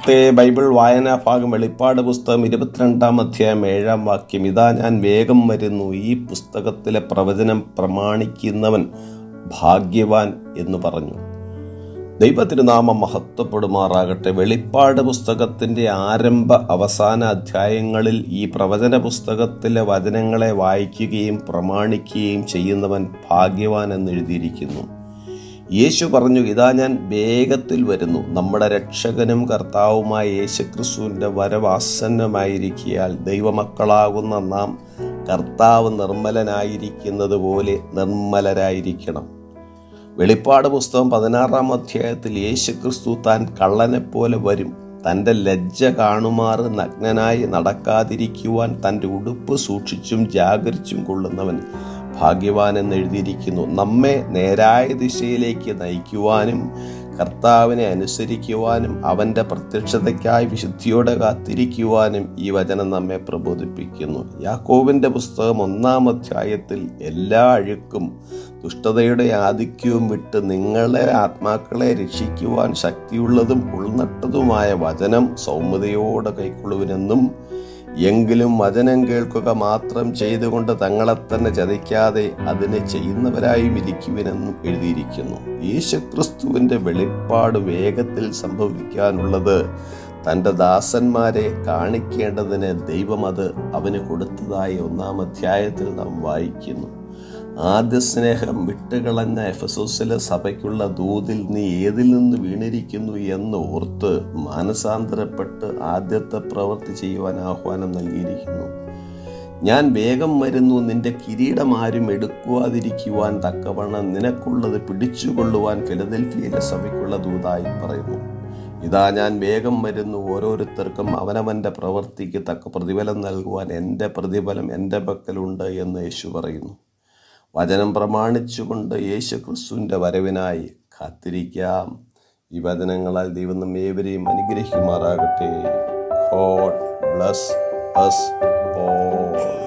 ഇന്നത്തെ ബൈബിൾ വായനാ ഭാഗം വെളിപ്പാട് പുസ്തകം ഇരുപത്തിരണ്ടാം അധ്യായം ഏഴാം വാക്യം. ഇതാ ഞാൻ വേഗം വരുന്നു ഈ പുസ്തകത്തിലെ പ്രവചനം പ്രമാണിക്കുന്നവൻ ഭാഗ്യവാൻ എന്ന് പറഞ്ഞു. ദൈവത്തിരുനാമം മഹത്വപ്പെടുമാറാകട്ടെ. വെളിപ്പാട് പുസ്തകത്തിന്റെ ആരംഭ അവസാന അധ്യായങ്ങളിൽ ഈ പ്രവചന പുസ്തകത്തിലെ വചനങ്ങളെ വായിക്കുകയും പ്രമാണിക്കുകയും ചെയ്യുന്നവൻ ഭാഗ്യവാൻ എന്ന് എഴുതിയിരിക്കുന്നു. യേശു പറഞ്ഞു ഇതാ ഞാൻ വേഗത്തിൽ വരുന്നു. നമ്മുടെ രക്ഷകനും കർത്താവുമായ യേശുക്രിസ്തുവിന്റെ വരവാസന്നമായിരിക്കിയാൽ ദൈവമക്കളാകുന്ന നാം കർത്താവ് നിർമ്മലനായിരിക്കുന്നത് പോലെ നിർമ്മലരായിരിക്കണം. വെളിപ്പാട് പുസ്തകം പതിനാറാം അധ്യായത്തിൽ യേശുക്രിസ്തു താൻ കള്ളനെപ്പോലെ വരും. തന്റെ ലജ്ജ കാണുമാർ നഗ്നനായി നടക്കാതിരിക്കുവാൻ തന്റെ ഉടുപ്പ് സൂക്ഷിച്ചും ജാഗരിച്ചും കൊള്ളുന്നവൻ ഭാഗ്യവാൻ എന്ന് എഴുതിയിരിക്കുന്നു നമ്മെ നേരായ ദിശയിലേക്ക് നയിക്കുവാനും കർത്താവിനെ അനുസരിക്കുവാനും അവന്റെ പ്രത്യക്ഷതയ്ക്കായി വിശുദ്ധിയോടെ കാത്തിരിക്കുവാനും ഈ വചനം നമ്മെ പ്രബോധിപ്പിക്കുന്നു. യാക്കോവിന്റെ പുസ്തകം ഒന്നാം അധ്യായത്തിൽ എല്ലാ അഴുക്കും ദുഷ്ടതയുടെ ആധിക്യവും വിട്ട് നിങ്ങളെ ആത്മാക്കളെ രക്ഷിക്കുവാൻ ശക്തിയുള്ളതും ഉൾനട്ടതുമായ വചനം സൗമ്യതയോടെ കൈക്കൊള്ളുവിനെന്നും എങ്കിലും വചനം കേൾക്കുക മാത്രം ചെയ്തുകൊണ്ട് തങ്ങളെ തന്നെ ചതിക്കാതെ അതിനെ ചെയ്യുന്നവരായും ഇരിക്കുവിനെന്നും എഴുതിയിരിക്കുന്നു. യേശുക്രിസ്തുവിന്റെ വെളിപ്പാട് വേഗത്തിൽ സംഭവിക്കാനുള്ളത് തന്റെ ദാസന്മാരെ കാണിക്കേണ്ടതിന് ദൈവം അത് അവന് കൊടുത്തതായി ഒന്നാം അധ്യായത്തിൽ നാം വായിക്കുന്നു. ആദ്യ സ്നേഹം വിട്ടുകളഞ്ഞ എഫസോസിലെ സഭയ്ക്കുള്ള ദൂതിൽ നീ ഏതിൽ നിന്ന് വീണിരിക്കുന്നു എന്ന് ഓർത്ത് മാനസാന്തരപ്പെട്ട് ആദ്യത്തെ പ്രവൃത്തി ചെയ്യുവാൻ ആഹ്വാനം നൽകിയിരിക്കുന്നു. ഞാൻ വേഗം വരുന്നു നിന്റെ കിരീടം ആരും എടുക്കുവാതിരിക്കുവാൻ തക്കവണ്ണം നിനക്കുള്ളത് പിടിച്ചുകൊള്ളുവാൻ ഫിലദൽഫിയിലെ സഭയ്ക്കുള്ള ദൂതായി പറയുന്നു. ഇതാ ഞാൻ വേഗം വരുന്നു ഓരോരുത്തർക്കും അവനവന്റെ പ്രവൃത്തിക്ക് തക്ക പ്രതിഫലം നൽകുവാൻ എന്റെ പ്രതിഫലം എന്റെ പക്കലുണ്ട് എന്ന് യേശു പറയുന്നു. വചനം പ്രമാണിച്ചുകൊണ്ട് യേശു ക്രിസ്തുവിന്റെ വരവിനായി കാത്തിരിക്കാം. ഈ വചനങ്ങളാൽ ദൈവം നമ്മെ ഏവരെയും അനുഗ്രഹിക്കുമാറാകട്ടെ. ഗോഡ് ബ്ലസ് ബസ് all.